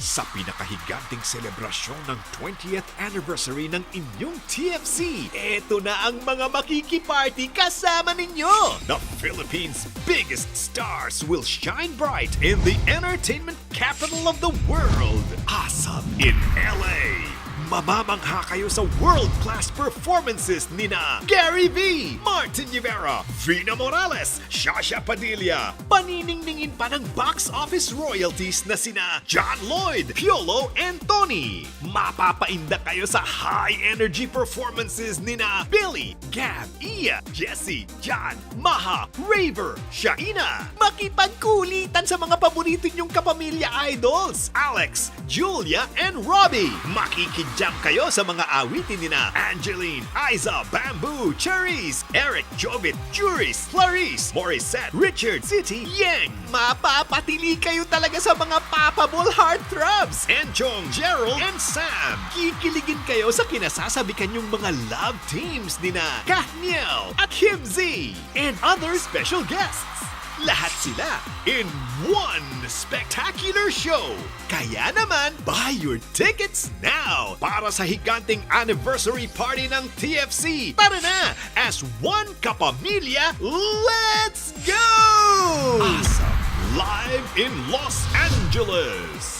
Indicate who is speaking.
Speaker 1: sa pinakahiganting selebrasyon ng 20th anniversary ng inyong TFC. Eto na ang mga makikiparty kasama ninyo. The Philippines' biggest stars will shine bright in the entertainment capital of the world. Awesome in LA. Mamamangha kayo sa world-class performances nina Gary V, Martin Rivera, Vina Morales, Shasha Padilla. Paniningningin pa ng box office royalties na sina John Lloyd, Piolo, and Tony. Mapapainda kayo sa high-energy performances nina Billy, Gab, Iya, Jesse, John, Maha, Raver, Shaina. Makipagkulitan sa mga paborito niyong kapamilya idols, Alex, Julia, and Robbie. Makikijam kayo sa mga awitin nina Angeline, Aiza, Bamboo, Cherise, Eric, Jovit, Juris, Clarice, Morissette, Richard, City, Yang. Mapapatili kayo talaga sa mga papable heartthrobs. Enchong, Gerald, and Sam. Kikiligin kayo sa kinasasabikan yung mga love teams nina Kathniel at Himzy and other special guests. Lahat sila in one spectacular show. Kaya naman, buy your tickets now para sa higanting anniversary party ng TFC. Tara na! As one kapamilya, let's go! Awesome! Live in Los Angeles!